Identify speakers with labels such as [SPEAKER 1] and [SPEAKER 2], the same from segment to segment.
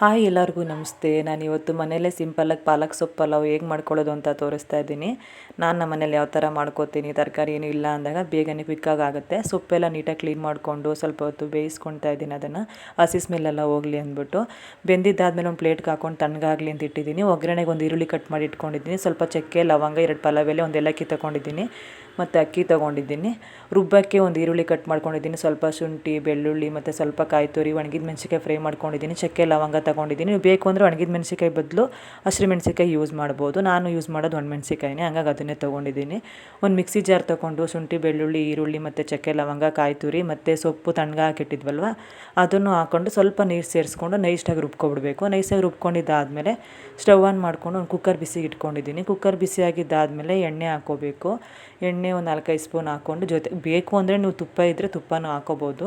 [SPEAKER 1] Hi ಎಲ್ಲರಿಗೂ ನಮಸ್ತೆ. ನಾನು ಇವತ್ತು ಮನೆಯಲ್ಲೇ ಸಿಂಪಲ್ಲಾಗಿ ಪಾಲಕ್ ಸೊಪ್ಪು ಪಲಾವ್ ಹೇಗೆ ಮಾಡ್ಕೊಳ್ಳೋದು ಅಂತ ತೋರಿಸ್ತಾ ಇದ್ದೀನಿ. ನಾನು ನಮ್ಮ ಮನೇಲಿ ಯಾವ ಥರ ಮಾಡ್ಕೋತೀನಿ, ತರಕಾರಿ ಏನೂ ಇಲ್ಲ ಅಂದಾಗ ಬೇಗನೆ ಕ್ವಿಕ್ಕಾಗಿ ಆಗುತ್ತೆ. ಸೊಪ್ಪೆಲ್ಲ ನೀಟಾಗಿ ಕ್ಲೀನ್ ಮಾಡಿಕೊಂಡು ಸ್ವಲ್ಪ ಹೊತ್ತು ಬೇಯಿಸ್ಕೊಳ್ತಾ ಇದ್ದೀನಿ ಅದನ್ನು. ಹಸಿ ಸ್ಮೆಲ್ಲೆಲ್ಲ ಹೋಗಲಿ ಅಂದ್ಬಿಟ್ಟು. ಬೆಂದಿದ್ದಾದಮೇಲೆ ಒಂದು ಪ್ಲೇಟ್ಗೆ ಹಾಕೊಂಡು ತಣ್ಣಗಾಗಲಿ ಅಂತ ಇಟ್ಟಿದ್ದೀನಿ. ಒಗ್ಗರಣೆಗೆ ಒಂದು ಈರುಳ್ಳಿ ಕಟ್ ಮಾಡಿ ಇಟ್ಕೊಂಡಿದ್ದೀನಿ. ಸ್ವಲ್ಪ ಚಕ್ಕೆ, ಲವಂಗ, ಎರಡು ಪಲಾವ್ ಎಲೆ ಒಂದು ಏಲಕ್ಕಿ ತೊಗೊಂಡಿದ್ದೀನಿ. ಮತ್ತು ಅಕ್ಕಿ ತೊಗೊಂಡಿದ್ದೀನಿ. ರುಬ್ಬಕ್ಕೆ ಒಂದು ಈರುಳ್ಳಿ ಕಟ್ ಮಾಡ್ಕೊಂಡಿದ್ದೀನಿ. ಸ್ವಲ್ಪ ಶುಂಠಿ, ಬೆಳ್ಳುಳ್ಳಿ ಮತ್ತು ಸ್ವಲ್ಪ ಕಾಯಿ ತುರಿ, ಒಣಗಿದ ಮೆಣಸಿಕಾಯಿ ಫ್ರೈ ಮಾಡ್ಕೊಂಡಿದ್ದೀನಿ. ಚಕ್ಕೆ, ಲವಂಗ ತೊಗೊಂಡಿದ್ದೀನಿ. ನೀವು ಬೇಕು ಅಂದರೆ ಒಣಗಿದ ಮೆಣಸಿಕಾಯಿ ಬದಲು ಹಸಿರು ಮೆಣಸಿಕಾಯಿ ಯೂಸ್ ಮಾಡ್ಬೋದು. ನಾನು ಯೂಸ್ ಮಾಡೋದು ಒಣಮೆಣ್ಸಿಕಾಯಿನೇ ಹಂಗಾಗಿ ಅದನ್ನೇ ತೊಗೊಂಡಿದ್ದೀನಿ. ಒಂದು ಮಿಕ್ಸಿ ಜಾರ್ ತೊಗೊಂಡು ಶುಂಠಿ, ಬೆಳ್ಳುಳ್ಳಿ, ಈರುಳ್ಳಿ ಮತ್ತು ಚಕ್ಕೆ, ಲವಂಗ, ಕಾಯಿ ತುರಿ ಮತ್ತು ಸೊಪ್ಪು ತಣ್ಣಗೆ ಹಾಕಿಟ್ಟಿದ್ವಲ್ವ? ಅದನ್ನು ಹಾಕ್ಕೊಂಡು ಸ್ವಲ್ಪ ನೀರು ಸೇರಿಸ್ಕೊಂಡು ನೈಸ್ಟಾಗಿ ರುಬ್ಕೊಬಿಡ್ಬೇಕು. ನೈಸಾಗಿ ರುಬ್ಕೊಂಡಿದ್ದಾದಮೇಲೆ ಸ್ಟವ್ ಆನ್ ಮಾಡಿಕೊಂಡು ಒಂದು ಕುಕ್ಕರ್ ಬಿಸಿಗೆ ಇಟ್ಕೊಂಡಿದ್ದೀನಿ. ಕುಕ್ಕರ್ ಬಿಸಿಯಾಗಿದ್ದಾದಮೇಲೆ ಎಣ್ಣೆ ಹಾಕ್ಕೋಬೇಕು. ಎಣ್ಣೆ ಒಂದು ನಾಲ್ಕೈದು ಸ್ಪೂನ್ ಹಾಕ್ಕೊಂಡು ಜೊತೆ, ಬೇಕು ಅಂದರೆ ನೀವು ತುಪ್ಪ ಇದ್ದರೆ ತುಪ್ಪನೂ ಹಾಕೋಬೋದು.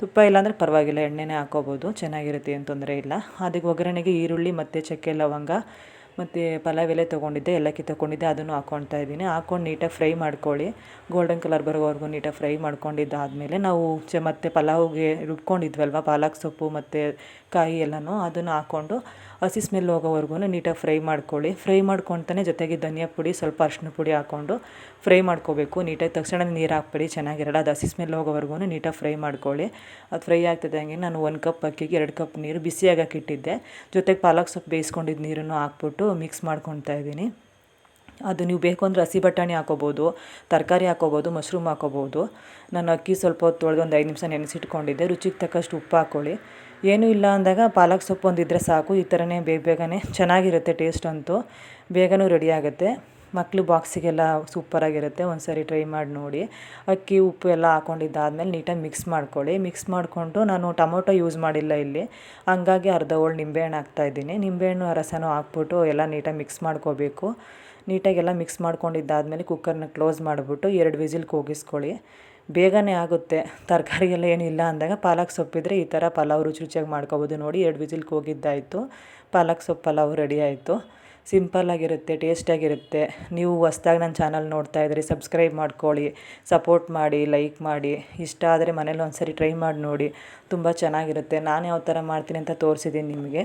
[SPEAKER 1] ತುಪ್ಪ ಇಲ್ಲಾಂದರೆ ಪರವಾಗಿಲ್ಲ, ಎಣ್ಣೆನೇ ಹಾಕೋಬೋದು. ಚೆನ್ನಾಗಿರುತ್ತೆ, ಏನು ತೊಂದರೆ ಇಲ್ಲ. ಅದಕ್ಕೆ ಒಗ್ಗರಣೆಗೆ ಈರುಳ್ಳಿ ಮತ್ತು ಚಕ್ಕೆ ಲವಂಗ ಮತ್ತು ಪಲಾವ್ ಎಲೆ ತೊಗೊಂಡಿದ್ದೆ ಎಲ್ಲಕ್ಕಿ ತೊಗೊಂಡಿದ್ದೆ, ಅದನ್ನು ಹಾಕ್ಕೊಳ್ತಾ ಇದ್ದೀನಿ. ಹಾಕ್ಕೊಂಡು ನೀಟಾಗಿ ಫ್ರೈ ಮಾಡ್ಕೊಳ್ಳಿ. ಗೋಲ್ಡನ್ ಕಲರ್ ಬರೋವರೆಗೂ ನೀಟಾಗಿ ಫ್ರೈ ಮಾಡ್ಕೊಂಡಿದ್ದಾದಮೇಲೆ ನಾವು ಚ, ಮತ್ತು ಪಲಾವ್ಗೆ ರುಬ್ಕೊಂಡಿದ್ವಲ್ವ, ಪಾಲಕ್ ಸೊಪ್ಪು ಮತ್ತು ಕಾಯಿ ಎಲ್ಲನೂ, ಅದನ್ನು ಹಾಕ್ಕೊಂಡು ಹಸಿ ಸ್ಮೆಲ್ ಹೋಗೋವರೆಗೂ ನೀಟಾಗಿ ಫ್ರೈ ಮಾಡ್ಕೊಳ್ಳಿ. ಫ್ರೈ ಮಾಡ್ಕೊಳ್ತಾನೆ ಜೊತೆಗೆ ಧನಿಯಾ ಪುಡಿ, ಸ್ವಲ್ಪ ಅರಿಶಿನ ಪುಡಿ ಹಾಕ್ಕೊಂಡು ಫ್ರೈ ಮಾಡ್ಕೋಬೇಕು. ನೀಟಾಗಿ ತಕ್ಷಣ ನೀರು ಹಾಕ್ಬೇಡಿ, ಚೆನ್ನಾಗಿರಲ್ಲ, ಅದು ಹಸಿ ಸ್ಮೆಲ್ ಹೋಗೋವರೆಗೂ ನೀಟಾಗಿ ಫ್ರೈ ಮಾಡ್ಕೊಳ್ಳಿ. ಅದು ಫ್ರೈ ಆಗ್ತದೆ ಹಂಗೆ ನಾನು ಒಂದು ಕಪ್ ಅಕ್ಕಿಗೆ ಎರಡು ಕಪ್ ನೀರು ಬಿಸಿಯಾಗಕ್ಕೆ ಇಟ್ಟಿದ್ದೆ ಜೊತೆಗೆ ಪಾಲಕ್ ಸೊಪ್ಪು ಬೇಯಿಸ್ಕೊಂಡಿದ್ದ ನೀರನ್ನು ಹಾಕ್ಬಿಟ್ಟು ಮಿಕ್ಸ್ ಮಾಡ್ಕೊತಾ ಇದ್ದೀನಿ. ಅದು ನೀವು ಬೇಕು ಅಂದರೆ ಹಸಿ ಬಟಾಣಿ ಹಾಕೋಬೋದು, ತರಕಾರಿ ಹಾಕೋಬೋದು, ಮಶ್ರೂಮ್ ಹಾಕೋಬೋದು. ನಾನು ಅಕ್ಕಿ ಸ್ವಲ್ಪ ಹೊತ್ತು ತೊಳೆದು ಒಂದು ಐದು ನಿಮಿಷ ನೆನೆಸಿಟ್ಕೊಂಡಿದ್ದೆ. ರುಚಿಗೆ ತಕ್ಕಷ್ಟು ಉಪ್ಪು ಹಾಕ್ಕೊಳ್ಳಿ ಏನೂ ಇಲ್ಲ ಅಂದಾಗ ಪಾಲಕ್ ಸೊಪ್ಪು ಒಂದಿದ್ದರೆ ಸಾಕು. ಈ ಥರನೇ ಬೇಗ ಬೇಗನೆ ಚೆನ್ನಾಗಿರುತ್ತೆ ಟೇಸ್ಟ್ ಅಂತೂ. ಬೇಗನೂ ರೆಡಿ ಆಗುತ್ತೆ. ಮಕ್ಕಳು ಬಾಕ್ಸಿಗೆಲ್ಲ ಸೂಪರಾಗಿರುತ್ತೆ ಒಂದು ಸರಿ ಟ್ರೈ ಮಾಡಿ ನೋಡಿ. ಅಕ್ಕಿ, ಉಪ್ಪು ಎಲ್ಲ ಹಾಕೊಂಡಿದ್ದಾದ್ಮೇಲೆ ನೀಟಾಗಿ ಮಿಕ್ಸ್ ಮಾಡ್ಕೊಳ್ಳಿ. ಮಿಕ್ಸ್ ಮಾಡಿಕೊಂಡು ನಾನು ಟೊಮೊಟೊ ಯೂಸ್ ಮಾಡಿಲ್ಲ ಇಲ್ಲಿ. ಹಂಗಾಗಿ ಅರ್ಧ ಹೋಳು ನಿಂಬೆಹಣ್ಣು ಹಾಕ್ತಾಯಿದ್ದೀನಿ ನಿಂಬೆಹಣ್ಣು ರಸನೂ ಹಾಕ್ಬಿಟ್ಟು ಎಲ್ಲ ನೀಟಾಗಿ ಮಿಕ್ಸ್ ಮಾಡ್ಕೋಬೇಕು. ನೀಟಾಗೆಲ್ಲ ಮಿಕ್ಸ್ ಮಾಡ್ಕೊಂಡಿದ್ದಾದಮೇಲೆ ಕುಕ್ಕರ್ನ ಕ್ಲೋಸ್ ಮಾಡಿಬಿಟ್ಟು ಎರಡು ವಿಸಿಲ್ ಕೂಗಿಸ್ಕೊಳ್ಳಿ. ಬೇಗನೆ ಆಗುತ್ತೆ. ತರಕಾರಿ ಎಲ್ಲ ಏನಿಲ್ಲ ಅಂದಾಗ ಪಾಲಕ್ ಸೊಪ್ಪಿದ್ರೆ ಈ ಥರ ಪಲಾವ್ ರುಚಿ ರುಚಿಯಾಗಿ ಮಾಡ್ಕೊಬೋದು ನೋಡಿ. ಎರಡು ವಿಸಿಲ್ ಕೂಗಿದ್ದಾಯಿತು. ಪಾಲಕ್ ಸೊಪ್ಪು, ಪಲಾವ್ ರೆಡಿ ಆಯಿತು. ಸಿಂಪಲ್ಲಾಗಿರುತ್ತೆ ಟೇಸ್ಟಾಗಿರುತ್ತೆ ನೀವು ಹೊಸ್ದಾಗಿ ನನ್ನ ಚಾನಲ್ ನೋಡ್ತಾ ಇದ್ದರೆ ಸಬ್ಸ್ಕ್ರೈಬ್ ಮಾಡ್ಕೊಳ್ಳಿ, ಸಪೋರ್ಟ್ ಮಾಡಿ, ಲೈಕ್ ಮಾಡಿ. ಇಷ್ಟ ಆದರೆ ಮನೇಲಿ ಒಂದು ಸರಿ ಟ್ರೈ ಮಾಡಿ ನೋಡಿ. ತುಂಬ ಚೆನ್ನಾಗಿರುತ್ತೆ. ನಾನು ಯಾವ ಥರ ಮಾಡ್ತೀನಿ ಅಂತ ತೋರಿಸಿದ್ದೀನಿ ನಿಮಗೆ.